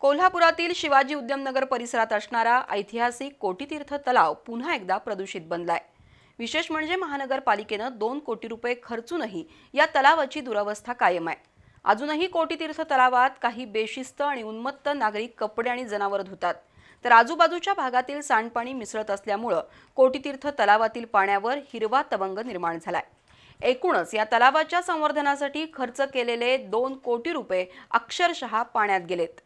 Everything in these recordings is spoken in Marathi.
कोल्हापुरातील शिवाजी उद्यमनगर परिसरात असणारा ऐतिहासिक कोटीतीर्थ तलाव पुन्हा एकदा प्रदूषित बनलाय. विशेष म्हणजे महानगरपालिकेनं दोन कोटी रुपये खर्चूनही या तलावाची दुरावस्था कायम आहे. अजूनही कोटीतीर्थ तलावात काही बेशिस्त आणि उन्मत्त नागरिक कपडे आणि जनावर धुतात. तर आजूबाजूच्या भागातील सांडपाणी मिसळत असल्यामुळं कोटीतीर्थ तलावातील पाण्यावर हिरवा तवंग निर्माण झालाय. एकूणच या तलावाच्या संवर्धनासाठी खर्च केलेले दोन कोटी रुपये अक्षरशः पाण्यात गेलेत.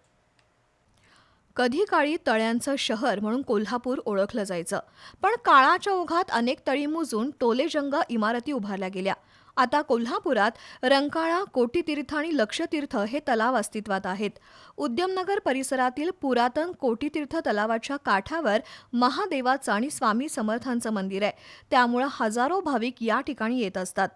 कधी काळी तळ्यांचं शहर म्हणून कोल्हापूर ओळखलं जायचं. पण काळाच्या ओघात अनेक तळी मुजून टोलेजंग इमारती उभारल्या गेल्या. आता कोल्हापुरात रंकाळा कोटीतीर्थ आणि लक्षतीर्थ हे तलाव अस्तित्वात आहेत. उद्यमनगर परिसरातील पुरातन कोटीतीर्थ तलावाच्या काठावर महादेवाचं आणि स्वामी समर्थांचं मंदिर आहे. त्यामुळं हजारो भाविक या ठिकाणी येत असतात.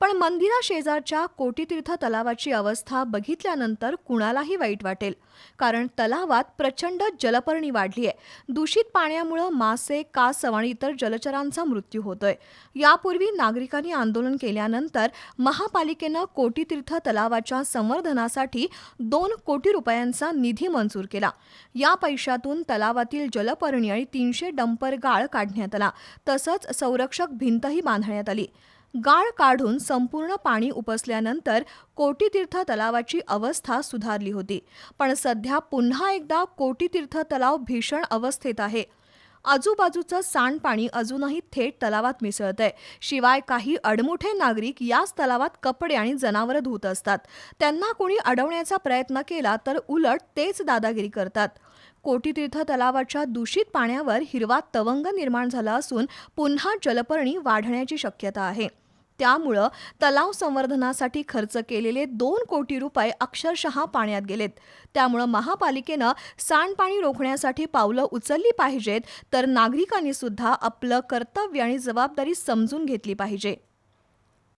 पण मंदिराशेजारच्या कोटीतीर्थ तलावाची अवस्था बघितल्यानंतर कुणालाही वाईट वाटेल. कारण तलावात प्रचंड जलपर्णी वाढली आहे दूषित पाण्यामुळं मासे कासव आणि इतर जलचरांचा मृत्यू होतोय. यापूर्वी नागरिकांनी आंदोलन केल्यानंतर केल्यानंतर महापालिकेनं कोटीतीर्थ तलावाच्या संवर्धनासाठी दोन कोटी रुपयांचा निधी मंजूर केला. या पैशातून तलावातील जलपर्णी आणि तीनशे डंपर गाळ काढण्यात आला. तसंच संरक्षक भिंतही बांधण्यात आली. गाळ काढून संपूर्ण पाणी उपसल्यानंतर कोटीतीर्थ तलावाची अवस्था सुधारली होती. पण सध्या पुन्हा एकदा कोटीतीर्थ तलाव भीषण अवस्थेत आहे. आजूबाजूचं सांडपाणी अजूनही थेट तलावात मिसळत आहे शिवाय काही अडमुठे नागरिक याच तलावात कपडे आणि जनावरं धुत असतात. त्यांना कोणी अडवण्याचा प्रयत्न केला तर उलट तेच दादागिरी करतात. कोटीतीर्थ तलावाच्या दूषित पाण्यावर हिरवा तवंग निर्माण झाला असून पुन्हा जलपर्णी वाढण्याची शक्यता आहे. त्यामुळं तलाव संवर्धनासाठी खर्च केलेले दोन कोटी रुपये अक्षरशः पाण्यात गेलेत. त्यामुळं महापालिकेनं सांडपाणी रोखण्यासाठी पावलं उचलली पाहिजेत तर नागरिकांनी सुद्धा आपलं कर्तव्य आणि जबाबदारी समजून घेतली पाहिजे.